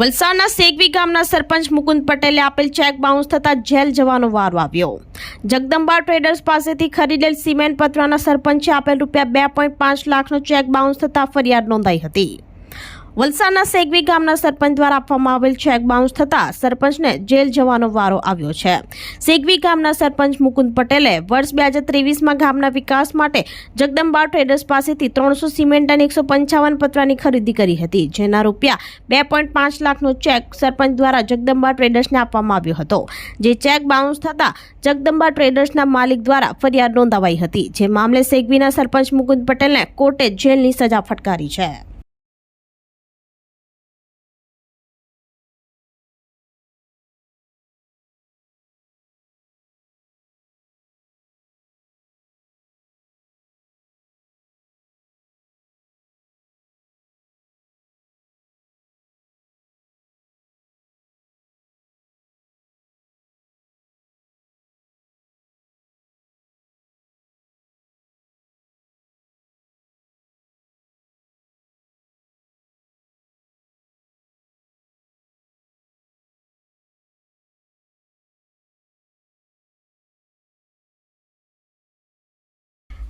વલસાડના સેગવી ગામના સરપંચ મુકુંદ પટેલે આપેલ ચેક બાઉન્સ થતા જેલ જવાનો વારો આવ્યો. જગદંબા ટ્રેડર્સ પાસેથી ખરીદેલ સિમેન્ટ પતરાના સરપંચે આપેલ રૂપિયા બે પોઈન્ટ પાંચ લાખનો ચેક બાઉન્સ થતા ફરિયાદ નોંધાઈ હતી. વલસાડના સેગવી ગામના સરપંચ દ્વારા આપવામાં આવેલ ચેક બાઉન્સ થતાં સરપંચને જેલ જવાનો વારો આવ્યો છે. સેગવી ગામના સરપંચ મુકુંદ પટેલે વર્ષ બે હજાર ત્રેવીસમાં ગામના વિકાસ માટે જગદંબા ટ્રેડર્સ પાસેથી ત્રણસો સિમેન્ટ અને એકસો પંચાવન પતરાની ખરીદી કરી હતી, જેના રૂપિયા બે પોઈન્ટ પાંચ લાખનો ચેક સરપંચ દ્વારા જગદંબા ટ્રેડર્સને આપવામાં આવ્યો હતો. જે ચેક બાઉન્સ થતાં જગદંબા ટ્રેડર્સના માલિક દ્વારા ફરિયાદ નોંધાવાઈ હતી, જે મામલે સેગવીના સરપંચ મુકુંદ પટેલને કોર્ટે જેલની સજા ફટકારી છે.